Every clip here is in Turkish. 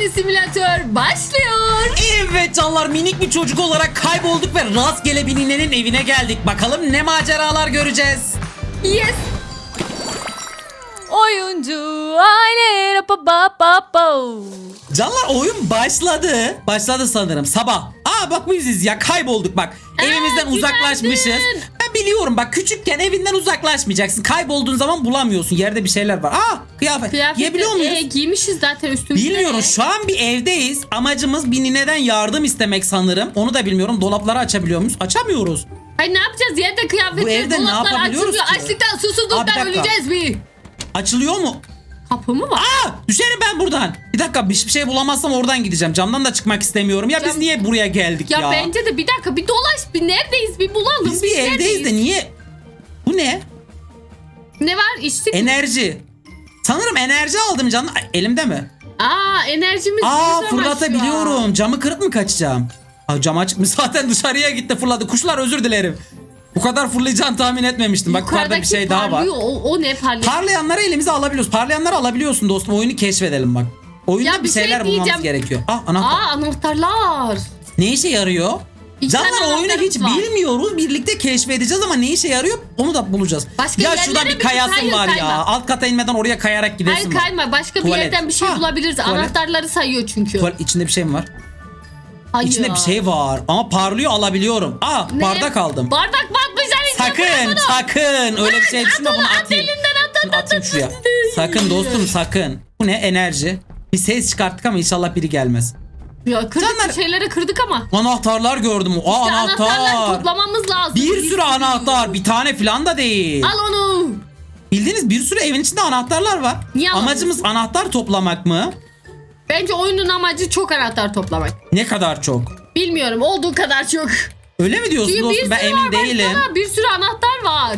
yeni simülatör başlıyor. Evet canlar minik bir çocuk olarak kaybolduk ve rastgele bir ninenin evine geldik. Bakalım ne maceralar göreceğiz. Yes. Oyuncu aile pa pa pa pa. Canlar oyun başladı. Başladı sanırım sabah. Aa bak biziz ya kaybolduk bak. Evimizden günaydın. uzaklaşmışız. Biliyorum bak küçükken evinden uzaklaşmayacaksın. Kaybolduğun zaman bulamıyorsun. Yerde bir şeyler var. Aa kıyafet. Kıyafet Giyebiliyor muyuz? e, giymişiz zaten üstümüzde. Bilmiyorum şu an bir evdeyiz. Amacımız bir nineden yardım istemek sanırım. Onu da bilmiyorum. Dolapları açabiliyor muyuz? Açamıyoruz. Hayır ne yapacağız? Yerde kıyafetler, Bu evde ne dolaplar yapabiliyoruz açılmıyor. ki? Açlıktan, susuzluktan dakika. öleceğiz mi? Açılıyor mu? Kapı mı var? Aa düşerim ben buradan. Bir dakika bir bir şey bulamazsam oradan gideceğim. Camdan da çıkmak istemiyorum. Ya biz Cam- niye buraya geldik ya? Ya, bence de bir dakika bir dolaş bir neredeyiz bir bulalım. Biz bir evdeyiz neredeyiz? de niye? Bu ne? Ne var içtik mi? Enerji. Sanırım enerji aldım canım. Ay, Elimde mi? Aa enerjimiz Aa güzel ama şu fırlatabiliyorum. Camı kırıp mı kaçacağım? Aa, cam açıkmış zaten dışarıya gitti fırladı. Kuşlar özür dilerim. Bu kadar fırlayacağını tahmin etmemiştim. Bak yukarıda bir şey daha var. parlıyor, O, o ne parlıyor? Parlayanları elimize alabiliyoruz. Parlayanları alabiliyorsun dostum. Oyunu keşfedelim bak. Oyunda Ya bir bir şey şeyler bulmamız diyeceğim. gerekiyor. Ah anahtar. Aa anahtarlar. Ne işe yarıyor? İki Canlar tane oyunu hiç var. bilmiyoruz. Birlikte keşfedeceğiz ama ne işe yarıyor onu da bulacağız. Başka ya yerlere şurada mi bir kayasın Hayır, var ya. kayma. Alt kata inmeden oraya kayarak gidesin Hayır kayma başka bir Tuvalet. yerden bir şey Ha, bulabiliriz. tuvalet. Anahtarları sayıyor çünkü. Tuvalet içinde bir şey mi var? Hayır. İçinde bir şey var ama parlıyor alabiliyorum. Aa Ne? bardak aldım. Bardak içine. bırak Sakın sakın öyle bir şey düşünme bunu at atayım. at, at, atayım at, şuraya. at. Sakın dostum sakın. Bu ne enerji? Bir ses çıkarttık ama inşallah biri gelmez. Ya kırdık Canlar- bir şeyleri kırdık ama. Anahtarlar gördüm. Aa İşte anahtar. toplamamız lazım. Bir sürü anahtar. Bir tane falan da değil. Al onu. Bildiğiniz bir sürü evin içinde anahtarlar var. Niye Amacımız anahtar toplamak mı? Bence oyunun amacı çok anahtar toplamak. Ne kadar çok? Bilmiyorum olduğu kadar çok. Öyle mi diyorsun Çünkü dostum? Ben sürü emin var, değilim. baksana, bir sürü anahtar var.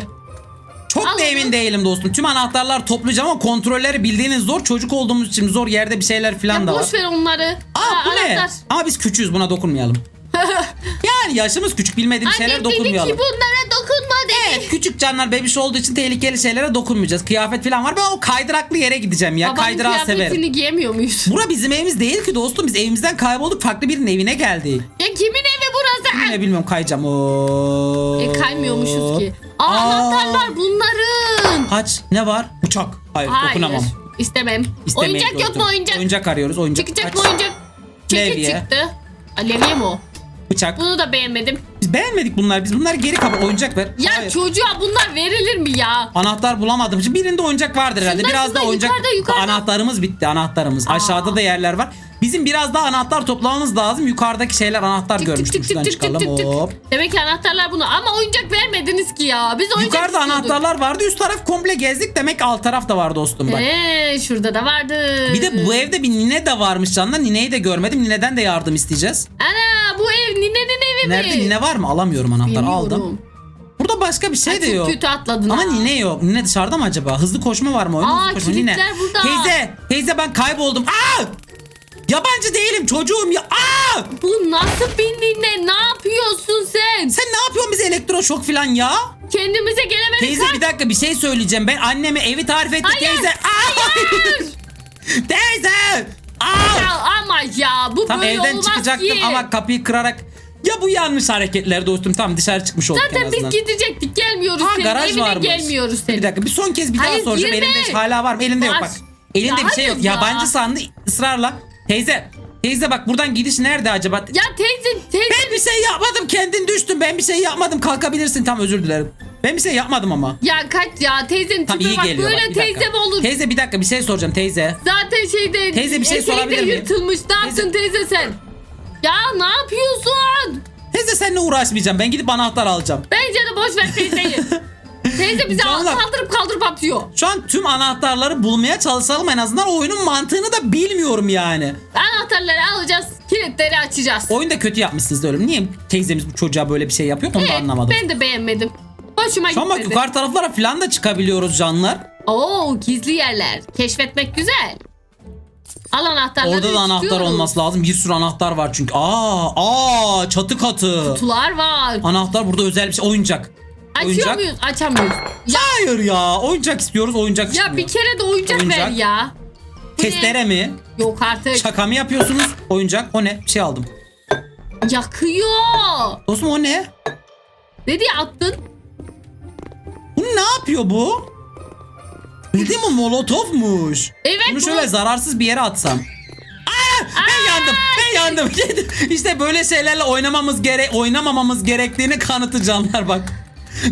Çok Al da onu. emin değilim dostum. Tüm anahtarlar toplayacağım ama kontrolleri bildiğiniz zor. Çocuk olduğumuz için zor yerde bir şeyler falan Ya da var. boş ver onları. Aa bu ne? anahtar. Ama biz küçüğüz buna dokunmayalım. yani yaşımız küçük bilmediğimiz şeyler Annem dedi dokunmayalım. ki bunlara dokunma dedi. Evet, küçük canlar bebiş olduğu için tehlikeli şeylere dokunmayacağız. Kıyafet falan var. Kaydıraklı yere gideceğim ya. Babanın Kaydırağı kıyafetini severim. giyemiyor muyuz? Bura bizim evimiz değil ki dostum. Biz evimizden kaybolduk. Farklı birinin evine geldik. Ya kimin evi burası? Ne bilmiyorum kayacağım. Oo. E kaymıyormuşuz ki. Aa, Aa. anahtarlar bunların. Aç. Ne var? Uçak. Hayır, Hayır. dokunamam. İstemem. İstemeyiz oyuncak yok dostum. mu oyuncak? Oyuncak arıyoruz. Oyuncak. Çıkacak mı oyuncak? Çeki Levye. çıktı. Aa, Levye mi o? Bıçak. Bunu da beğenmedim. Biz beğenmedik bunlar. Biz bunlar geri kapa. Oyuncak ver. Ya Hayır. çocuğa bunlar verilir mi ya? Anahtar bulamadım. Şimdi birinde oyuncak vardır herhalde. Şundan, biraz da oyuncak. yukarıda, yukarıda. Anahtarımız bitti. Anahtarımız. Aşağıda da yerler var. Bizim biraz daha anahtar toplamamız lazım. Yukarıdaki şeyler anahtar Tık tık görmüştüm. tık Şuradan tık çıkalım. tık tık. Hop. Demek ki anahtarlar bunu. Ama oyuncak vermediniz ki ya. Biz oyuncak Yukarıda istiyorduk. anahtarlar vardı. Üst taraf komple gezdik. Demek alt taraf da var dostum bak. Ee, şurada da vardı. Bir de bu evde bir nine de varmış canlar. Nineyi de görmedim. Nineden de yardım isteyeceğiz. Ana ninenin evi mi? Nerede nine var mı? Alamıyorum anahtarı. Bilmiyorum. Aldım. Burada başka bir şey de çok yok. kötü atladın Ama ha. nine yok. Nine dışarıda mı acaba? Hızlı koşma var mı? Oyun Aa, hızlı koşma. Nine. kilitler burada. Teyze. Teyze ben kayboldum. Aa! Yabancı değilim çocuğum ya. Aa! Bu nasıl bir nine? Ne yapıyorsun sen? Sen ne yapıyorsun bize elektroşok falan ya? Kendimize gelemedik. Teyze ha? bir dakika bir şey söyleyeceğim. Ben anneme evi tarif ettim Hayır, teyze. Aa! teyze! Aa! Ya ama ya bu Tam böyle evden olmaz çıkacaktım ki. ama kapıyı kırarak ya bu yanlış hareketler dostum. Tam dışarı çıkmış olduk en Zaten azından. biz gidecektik gelmiyoruz Ha, senin garaj evine varmış. gelmiyoruz senin. Bir dakika bir son kez bir daha Hayır, soracağım. girme. Elinde hala var mı? Elinde yok Var. bak. Elinde Ya bir şey yok. hayır ya. Yabancı sandı ısrarla. Teyze. Teyze bak buradan gidiş nerede acaba? Ya teyze teyze Ben bir şey yapmadım. Kendin düştün. Ben bir şey yapmadım. Kalkabilirsin. Tam özür dilerim. Ben bir şey yapmadım ama. ya kaç ya teyzenin Tam tipi iyi bak geliyor. böyle bak, bir dakika. teyze mi olur? Teyze bir dakika bir şey soracağım teyze. Zaten şeyde Teyze, bir şey eteği de sorabilir miyim? yırtılmış. Ne yaptın teyze sen? Ya ne yapıyorsun? Teyze seninle uğraşmayacağım. Ben gidip anahtar alacağım. Bence de boş ver teyzeyi. teyze bizi Canlar. kaldırıp kaldırıp atıyor. Şu an tüm anahtarları bulmaya çalışalım en azından oyunun mantığını da bilmiyorum yani. Anahtarları alacağız, kilitleri açacağız. Oyunda kötü yapmışsınız da öyle. Niye teyzemiz bu çocuğa böyle bir şey yapıyor onu da Evet, anlamadım. Ben de beğenmedim. Hoşuma Şu an bak gitmedi. yukarı taraflara falan da çıkabiliyoruz canlar. Oo gizli yerler. Keşfetmek güzel. Al anahtarları Orada da anahtar istiyoruz. olması lazım. Bir sürü anahtar var çünkü. Aa, aa çatı katı. Kutular var. Anahtar burada özel bir şey. Oyuncak. Açıyor oyuncak. muyuz? Açamıyoruz. Ya, Hayır ya. Oyuncak istiyoruz. Oyuncak ya çıkmıyor. bir kere de oyuncak, ver Oyuncak. ya. Bu ne? Testere mi? Yok artık. Şaka mı yapıyorsunuz? Oyuncak. O ne? Bir şey aldım. Yakıyor. Dostum o ne? Ne diye attın? Ne yapıyor bu? Bildiğin mi molotofmuş. Evet Bunu bu. şöyle zararsız bir yere atsam. Aa, ben yandım. Ben yandım. işte böyle şeylerle oynamamız gere oynamamamız gerektiğini kanıtı canlar bak.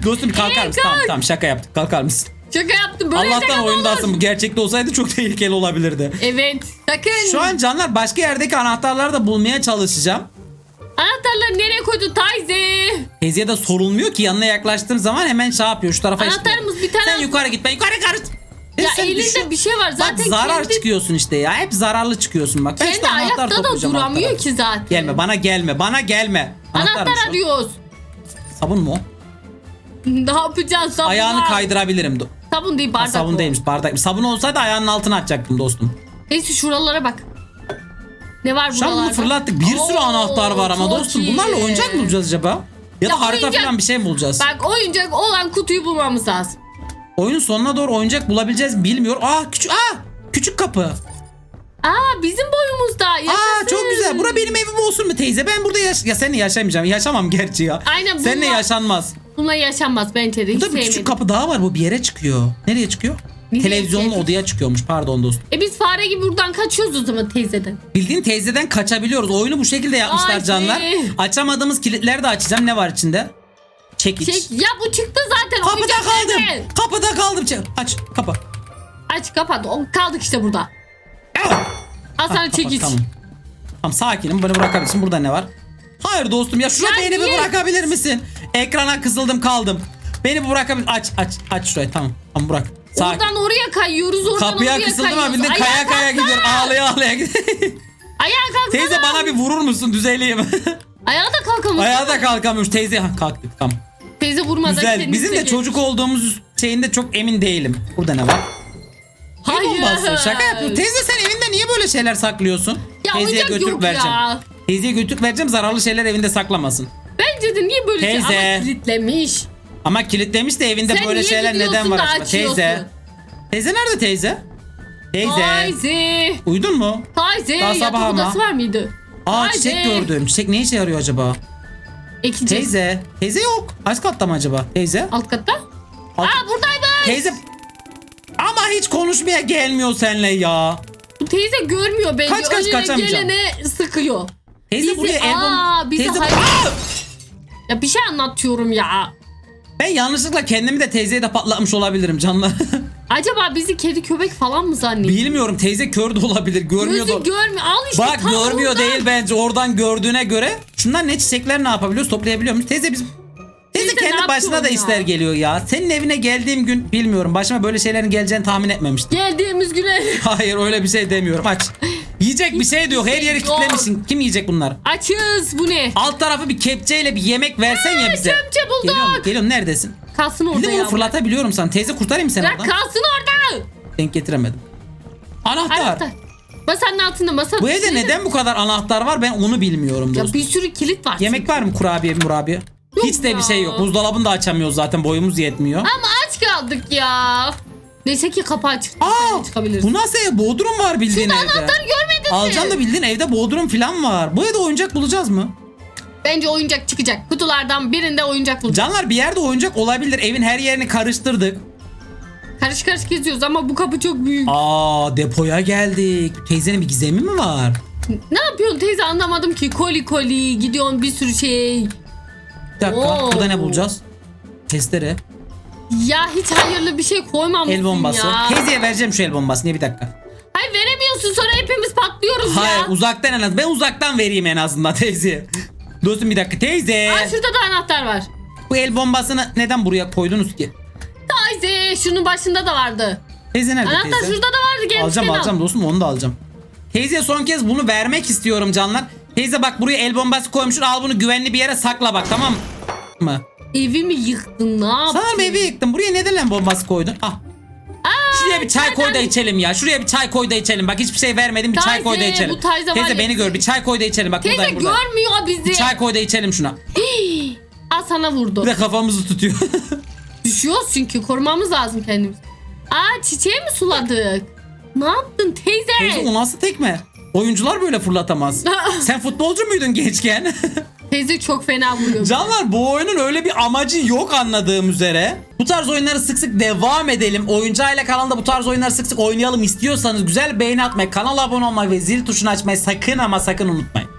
Dostum kalkar mısın? kalk. Tamam tamam şaka yaptık. Kalkar mısın? Şaka yaptım. Böyle Allah'tan oyundasın. Bu gerçekte olsaydı çok tehlikeli olabilirdi. Evet. Sakın. Şu an canlar başka yerdeki anahtarları da bulmaya çalışacağım. Anahtarları nereye koydun Tayze? Teyzeye de sorulmuyor ki yanına yaklaştığım zaman hemen şey yapıyor şu tarafa. Anahtarımız bir tane- Sen yukarı git ben yukarı yukarı. Ya Sen elinde düşün. bir şey var. Zaten Bak zarar kendi, çıkıyorsun işte ya. Hep zararlı çıkıyorsun bak. Kendi işte anahtar ayakta da duramıyor anahtarı. ki zaten. Gelme bana gelme bana gelme. Anahtar şu? arıyoruz. Sabun mu? ne yapacağız sabun Ayağını var. kaydırabilirim. Sabun değil Ha, bardak sabun o. değilmiş bardak. Sabun olsaydı ayağının altına atacaktım dostum. Neyse şuralara bak. Ne var Şu an buralarda? bunu fırlattık. Bir sürü Oo, anahtar var ama çok dostum. iyi. Bunlarla oyuncak mı bulacağız acaba? Ya, Ya da harita oyuncak- falan bir şey mi bulacağız? Bak oyuncak olan kutuyu bulmamız lazım. Oyunun sonuna doğru oyuncak bulabileceğiz bilmiyor. Aa küçük aa küçük kapı. Aa bizim boyumuzda. Yaşasın. Aa çok güzel. Bura benim evim olsun mu teyze? Ben burada yaş ya seninle yaşamayacağım. Yaşamam gerçi ya. Aynen, Seninle bununla- yaşanmaz. Bununla yaşanmaz bence de. Hiç Burada bir sevmedim. küçük kapı daha var. Bu bir yere çıkıyor. Nereye çıkıyor? Çıkıyor? odaya çıkıyormuş. Pardon dostum. E biz fare gibi buradan kaçıyoruz o zaman teyzeden. Bildiğin teyzeden kaçabiliyoruz. Oyunu bu şekilde yapmışlar Ay, canlar. Açamadığımız kilitleri de açacağım. Ne var içinde? Çekiç. Çek, ya bu çıktı zaten. Kapıda oyuncak kaldım. nerede? Kapıda kaldım. Çek- Aç kapı. Aç kapat. O, kaldık işte burada. Al sana Kapat, çekiç. Tamam. Tamam sakinim. Beni bırakabilirsin. Burada ne var? Hayır dostum ya şuraya Ya beni bir niye? bırakabilir misin? Ekrana kısıldım kaldım. Beni bırakabilir. Aç aç aç şurayı tamam. Tamam bırak. Sakin. Oradan oraya kayıyoruz. Oradan Kapıya oraya kısıldım kayıyoruz. ama bildin Ayağa kaya kaya kalksana. gidiyor. Ağlaya ağlaya gidiyor. Ayağa kalksana. Teyze bana bir vurur musun düzeleyim. Ayağa da kalkamıyorsun. Ayağa da kalkamıyormuş teyze. Ha, kalktık tamam. Teyze vurmadan Güzel. kendisi Bizim de çocuk olduğumuz şeyinde çok emin değilim. Burada ne var? Hayır. El bombası. Şaka yapıyor. Teyze sen evinde niye böyle şeyler saklıyorsun? Ya Teyzeye oyuncak götürüp yok vereceğim. ya. Teyzeye götürüp vereceğim zararlı şeyler evinde saklamasın. Bence de niye böyle Teyze. şey ama kilitlemiş. Ama kilitlemiş de evinde Sen böyle niye şeyler gidiyorsun neden var da acaba? açıyorsun? Teyze. Teyze nerede teyze? Teyze. Teyze. Uyudun mu? Teyze. Daha sabah Yatak ama. odası var mıydı? Aa Teyze. çiçek gördüm. Çiçek ne işe yarıyor acaba? İkinci. Teyze. Teyze yok. Kaç katta mı acaba? Teyze. Alt katta. Alt- Aa buradaymış. Teyze. Ama hiç konuşmaya gelmiyor seninle ya. Bu teyze görmüyor bence. Kaç, kaç, Önüne kaçamayacağım. gelene sıkıyor. Teyze Bizi- buraya el bom- Aa, bizi Teyze hayır-! Ya bir şey anlatıyorum ya. Ben yanlışlıkla kendimi de teyzeye de patlatmış olabilirim canlar. Acaba bizi kedi köpek falan mı zannediyor? Bilmiyorum teyze kör de olabilir. Görmüyor Gözü da. görmüyor. Al işte Bak tam görmüyor oradan. değil bence oradan gördüğüne göre. Şunlar ne çiçekler ne yapabiliyoruz toplayabiliyor muyuz? Teyze bizim Teyze Teyze kendi başına da yapıyorsun ya? geliyor ya. Senin evine geldiğim gün bilmiyorum. Başıma böyle şeylerin geleceğini tahmin etmemiştim. Geldiğimiz güne Hayır öyle bir şey demiyorum. Aç. Yiyecek bir şey diyor. Her yeri Yok. kitlemişsin. Kim yiyecek bunlar? açız bu ne? Alt tarafı bir kepçeyle bir yemek versen ya bize. Çömçe bulduk. Geliyorum, geliyorum. Neredesin? Kalsın orada Bildim ya. onu fırlatabiliyorum sana. Teyze kurtarayım seni Bırak oradan. kalsın orada. Denk getiremedim. Anahtar. Anahtar. Masanın altında masa. Bu evde neden bu kadar anahtar var ben onu bilmiyorum Ya dostum. bir sürü kilit var. Yemek var mı kurabiye murabiye? Yok Hiç de ya. bir şey yok. Buzdolabını da açamıyoruz zaten boyumuz yetmiyor. Ama aç kaldık ya. Neyse ki kapı açık. Aa, çıkabiliriz. bu nasıl ev? Bodrum var bildiğin Şurada evde. anahtarı görmedin Alacağım mi? da bildiğin evde bodrum falan var. Bu evde oyuncak bulacağız mı? Bence oyuncak çıkacak. Kutulardan birinde oyuncak bulacağız. Canlar bir yerde oyuncak olabilir. Evin her yerini karıştırdık. Karış karış geziyoruz ama bu kapı çok büyük. Aa depoya geldik. Teyzenin bir gizemi mi var? Ne yapıyorsun teyze anlamadım ki. Koli koli gidiyorsun bir sürü şey. Bir dakika. Oo. Burada ne bulacağız? Testere. Ya hiç hayırlı bir şey koymamışsın El bombası. ya. Teyzeye vereceğim şu el bombasını. Bir dakika. Hayır veremiyorsun sonra hepimiz patlıyoruz Hayır ya. uzaktan en az. Ben uzaktan vereyim en azından teyzeye. Dostum bir dakika. Teyze. Aa, şurada da anahtar var. Bu el bombasını neden buraya koydunuz ki? Teyze şunun başında da vardı. Teyze nerede Anahtar teyze? şurada da vardı gelmişken Alacağım al. alacağım dostum onu da alacağım. Teyzeye son kez bunu vermek istiyorum canlar. Teyze bak buraya el bombası koymuşsun al bunu güvenli bir yere sakla bak tamam mı? Evimi yıktın ne yaptın? Sanırım evi yıktım. Buraya neden el bombası koydun? Ah. Şuraya bir çay koy da içelim ya. Şuraya bir çay koy da içelim. Bak hiçbir şey vermedim. Bir çay koy da içelim. bu teyze var ya beni gör. Bir çay koy da içelim. Bak Teyze buradayım burada. görmüyor bizi. Bir çay koy da içelim şuna. Al sana vurdu. Bir de kafamızı tutuyor. Düşüyoruz çünkü korumamız lazım kendimizi. Aa çiçeği mi suladık? Ne yaptın teyze? Teyze o nasıl tekme? Oyuncular böyle fırlatamaz. Sen futbolcu muydun gençken? Teyze çok fena vuruyor. Canlar bu oyunun öyle bir amacı yok anladığım üzere. Bu tarz oyunları sık sık devam edelim. Oyuncu Aile kanalında bu tarz oyunları sık sık oynayalım istiyorsanız güzel beğeni atmayı, kanala abone olmayı ve zil tuşunu açmayı sakın ama sakın unutmayın.